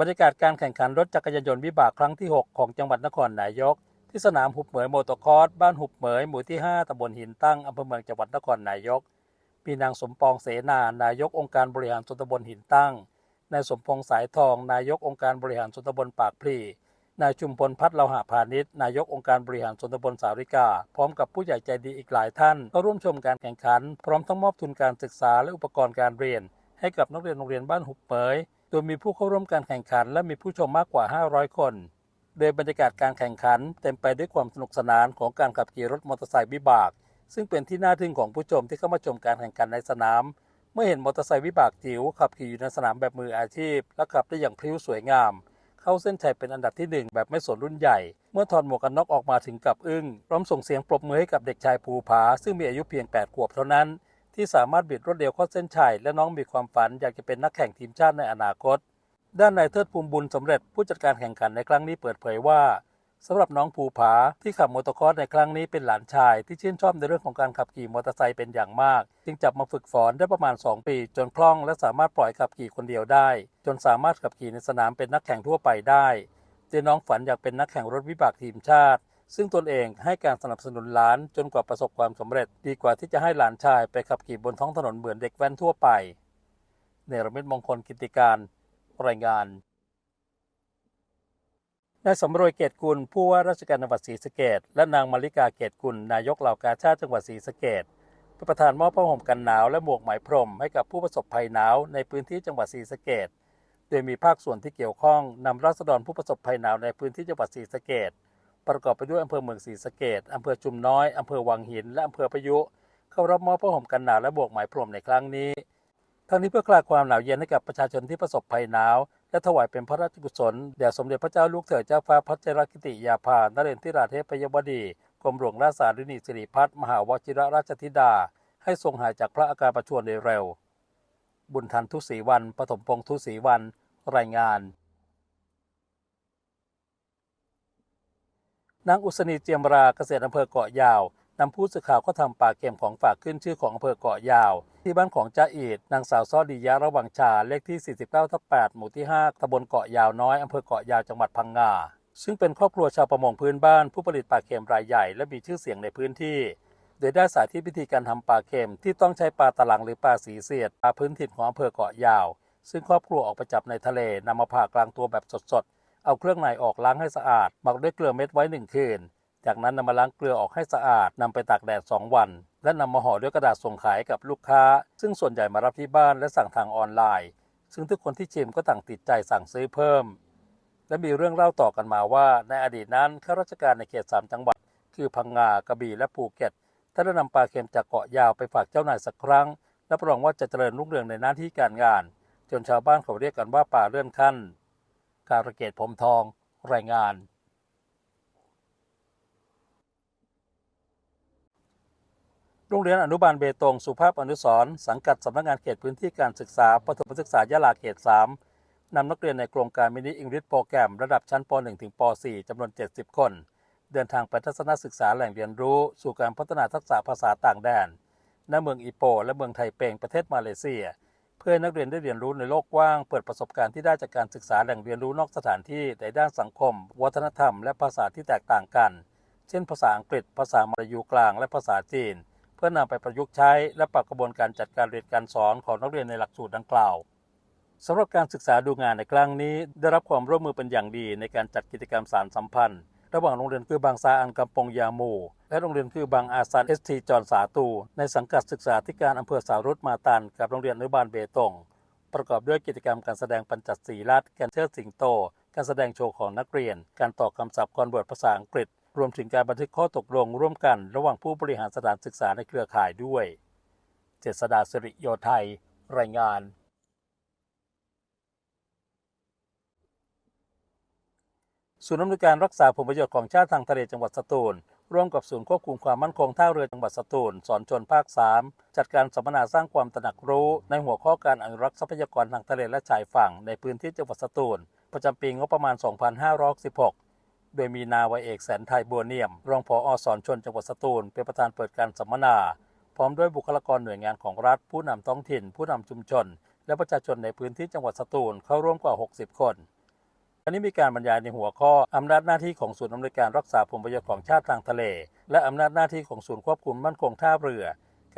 บรรยากาศการแข่งขันรถจักรยานยนต์วิบากครั้งที่ 6 ของจังหวัดนครนายก ที่สนามหุบเหมยโมโตคอร์สบ้านหุบเหมยหมู่ที่ 5ตำบลหินตั้งอำเภอเมืองจังหวัดนครนายกมีนางสมปองเสนานายกองค์การบริหารส่วนตำบลหินตั้งนายสมพงษ์สายทอง นายกองค์การบริหารส่วนตำบลปากพลีนายชุมพลพัฒน์เลาหะพาณิชย์นายกองค์การบริหารส่วนตำบลสาริกา พร้อมกับผู้ใหญ่ใจดีอีกหลายท่านก็ร่วมชมการแข่งขัน พร้อมทั้งมอบทุนการศึกษาและอุปกรณ์การเรียน ให้กับนักเรียนโรงเรียนบ้านหุบเหมย ดยมีผู้เข้าร่วมการแข่งขันและมีผู้ชมมากกว่า 500 คน โดยบรรยากาศการแข่งขันเต็มไปด้วยความสนุกสนานของการขับขี่รถมอเตอร์ไซค์วิบาก ซึ่งเป็นที่น่าทึ่งของผู้ชมที่เข้ามาชมการแข่งขันในสนาม เมื่อเห็นมอเตอร์ไซค์วิบากจิ๋วขับขี่อยู่ในสนามแบบมืออาชีพ และขับได้อย่างพริ้วสวยงาม เข้าเส้นชัยเป็นอันดับที่ 1 แบบไม่สนรุ่นใหญ่ เมื่อถอดหมวกกันน็อกออกมาถึงกับอึ้งพร้อมส่งเสียงปรบมือให้กับเด็กชายภูผาซึ่งมีอายุเพียง 8 ขวบเท่านั้น ที่สามารถบิดรถเร็วเข้าเส้นชัยและน้องมีความฝันอยากจะเป็นนักแข่งทีมชาติในอนาคต ด้านนายเทิดภูมิบุญสำเร็จผู้จัดการแข่งขันในครั้งนี้เปิดเผยว่าสำหรับน้องภูผาที่ขับมอเตอร์คอร์สในครั้งนี้เป็นหลานชาย ที่ชื่นชอบในเรื่องของการขับขี่มอเตอร์ไซค์เป็นอย่างมาก จึงจับมาฝึกฝนได้ประมาณ 2 ปี จนคล่องและสามารถปล่อยขับขี่คนเดียวได้ จนสามารถขับขี่ในสนามเป็นนักแข่งทั่วไปได้เจน้องฝันอยากเป็นนักแข่งรถวิบากทีมชาติ ซึ่งตนเองให้การสนับสนุนหลานจนกว่าประสบความสำเร็จ ดีกว่าที่จะให้หลานชายไปขับขี่บนท้องถนนเหมือนเด็กแว้นทั่วไป เนรมิตมงคลกิติการรายงานนายสำรวยเกตกุลผู้ว่าราชการจังหวัดศรีสะเกดและนางมาริกาเกตกุลนายกเหล่ากาชาติจังหวัดศรีสะเกดเป็นประธานมอบผ้าห่มกันหนาวและหมวกไหมพรมให้กับผู้ประสบภัยหนาวในพื้นที่จังหวัดศรีสะเกดโดยมีภาคส่วนที่เกี่ยวข้องนำราษฎรผู้ประสบภัยหนาวในพื้นที่จังหวัดศรีสะเกด ประกอบไปด้วยอำเภอเมืองศรีสะเกดอำเภอจุมน้อยอำเภอวังหิน และอำเภอพายุ เข้ารับมอบผ้าห่มกันหนาวและหมวกไหมพรมในครั้งนี้ ทั้งนี้เพื่อคลายความหนาวเย็นให้กับประชาชนที่ประสบภัยหนาว และถวายเป็นพระราชกุศลแด่สมเด็จพระเจ้าลูกเธอเจ้าฟ้าพัชรกิติยาภานเรนทิราเทพยบดีกรมหลวงราชสารินีสิริพัฒน์มหาวชิรราชธิดา ให้ทรงหายจากพระอาการประชวรโดยเร็ว บุญทันทุศรีวันปฐมพงษ์ทุศรีวัน รายงาน นางอุศนีเจียมราเกษตรอำเภอเกาะยาวนำผู้สื่อข่าวเข้าทำป่าเก็มของฝากขึ้นชื่อของอำเภอเกาะยาว ที่บ้านของจ้าอีดนางสาวซ้อดียะระวังชาเลขที่ 49ทับ8หมู่ที่ 5ตำบลเกาะยาวน้อยอำเภอเกาะยาวจังหวัดพังงา ซึ่งเป็นครอบครัวชาวประมงพื้นบ้านผู้ผลิตปลาเค็มรายใหญ่และมีชื่อเสียงในพื้นที่ โดยได้สาธิตวิธีการทำปลาเค็มที่ต้องใช้ปลาตะลังหรือปลาสีเสียดปลาพื้นถิ่นของอำเภอเกาะยาว ซึ่งครอบครัวออกไปจับในทะเลนำมาผ่ากลางตัวแบบสด เอาเครื่องในออกล้างให้สะอาดหมักด้วยเกลือเม็ดไว้หนึ่งคืน จากนั้นนำมาล้างเกลือออกให้สะอาดนำไปตากแดด 2 วัน และนำมาห่อด้วยกระดาษส่งขายกับลูกค้า ซึ่งส่วนใหญ่มารับที่บ้านและสั่งทางออนไลน์ ซึ่งทุกคนที่ชิมก็ต่างติดใจสั่งซื้อเพิ่ม และมีเรื่องเล่าต่อกันมาว่าในอดีตนั้นข้าราชการในเขตสามจังหวัด คือพังงากระบี่และภูเก็ตถ้าได้นำปลาเค็มจากเกาะยาวไปฝากเจ้านายสักครั้งรับรองว่าจะเจริญรุ่งเรืองในหน้าที่การงาน จนชาวบ้านเขาเรียกกันว่าป่าเลื่อนขั้น การะเกตผมทอง รายงาน โรงเรียนอนุบาลเบตง สุภาพอนุสรสังกัดสำนักงานเขตพื้นที่การศึกษาประถมศึกษายะลาเขต 3 นำนักเรียนในโครงการมินิอังกฤษโปรแกรมระดับชั้นป .1 ถึงป .4 จำนวน 70 คน เดินทางไปทัศนศึกษาแหล่งเรียนรู้ สู่การพัฒนาทักษะภาษาต่างแดนณเมืองอีโป และเมืองไทเปงประเทศมาเลเซีย พื่อให้นักเรียนได้เรียนรู้ในโลกกว้าง เปิดประสบการณ์ที่ได้จากการศึกษาแหล่งเรียนรู้นอกสถานที่ในด้านสังคม วัฒนธรรม และภาษาที่แตกต่างกัน เช่น ภาษาอังกฤษ ภาษามลายูกลาง และภาษาจีน เพื่อนำไปประยุกต์ใช้ และปรับกระบวนการจัดการเรียนการสอนของนักเรียนในหลักสูตรดังกล่าวสำหรับการศึกษาดูงานในครั้งนี้ ได้รับความร่วมมือเป็นอย่างดีในการจัดกิจกรรมสารสัมพันธ์ ระหว่างโรงเรียนคือบางซาอันกำปองยาโม และโรงเรียนคือบางอาซันเอสทีจอนสาตูในสังกัดศึกษาธิการอำเภอสารุตมาตันกับโรงเรียนอนุบาลเบตง ประกอบด้วยกิจกรรมการแสดงปัญจัดสีรัดการเชิดสิงโต การแสดงโชว์ของนักเรียน การต่อคำศัพท์คอนเวิร์ตภาษาอังกฤษ รวมถึงการบันทึกข้อตกลงร่วมกันระหว่างผู้บริหารสถานศึกษาในเครือข่ายด้วย เจษดาสิริโยไทย รายงาน ศูนย์อำนวยการรักษาผลประโยชน์ของชาติทางทะเลจังหวัดสตูล ร่วมกับศูนย์ควบคุมความมั่นคงท่าเรือจังหวัดสตูล สอนชนภาค 3 จัดการสัมมนาสร้างความตระหนักรู้ในหัวข้อการอนุรักษ์ทรัพยากรทางทะเลและชายฝั่งในพื้นที่จังหวัดสตูล ประจำปีงบประมาณ 2516 โดยมีนาวเอกแสนไทยบัวเนียม รองผออสอนชนจังหวัดสตูล เป็นประธานเปิดการสัมมนา พร้อมด้วยบุคลากรหน่วยงานของรัฐ ผู้นำท้องถิ่น ผู้นำชุมชน และประชาชนในพื้นที่จังหวัดสตูลเข้าร่วมกว่า 60 คน อันนี้มีการบรรยายในหัวข้ออำนาจหน้าที่ของศูนย์อำนวยการรักษาผลประโยชน์ของชาติทางทะเล และอำนาจหน้าที่ของศูนย์ควบคุมมั่นคงท่าเรือ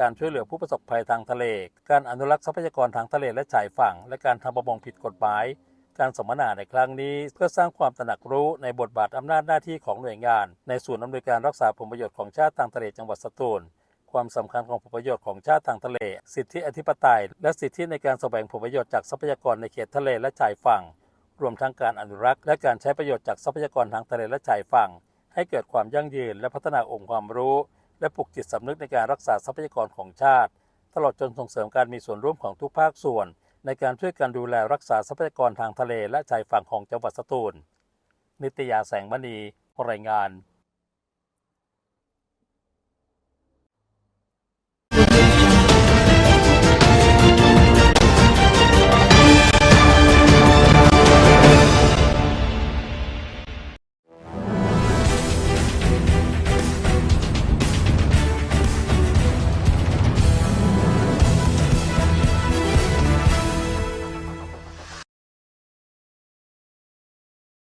การช่วยเหลือผู้ประสบภัยทางทะเล การอนุรักษ์ทรัพยากรทางทะเลและชายฝั่ง และการทำประมงผิดกฎหมาย การสัมมนาในครั้งนี้ เพื่อสร้างความตระหนักรู้ในบทบาทอำนาจหน้าที่ของหน่วยงาน ในศูนย์อำนวยการรักษาผลประโยชน์ของชาติทางทะเลจังหวัดสตูลความสำคัญของผลประโยชน์ของชาติทางทะเล สิทธิอธิปไตย และสิทธิในการแสวงผลประโยชน์จากทรัพยากรในเขตทะเลและชายฝั่ง รวมทั้งการอนุรักษ์และการใช้ประโยชน์จากทรัพยากรทางทะเลและชายฝั่ง ให้เกิดความยั่งยืนและพัฒนาองค์ความรู้ และปลุกจิตสำนึกในการรักษาทรัพยากรของชาติ ตลอดจนส่งเสริมการมีส่วนร่วมของทุกภาคส่วน ในการช่วยกันดูแลรักษาทรัพยากรทางทะเลและชายฝั่งของจังหวัดสตูล นิตยาแสงมณีรายงาน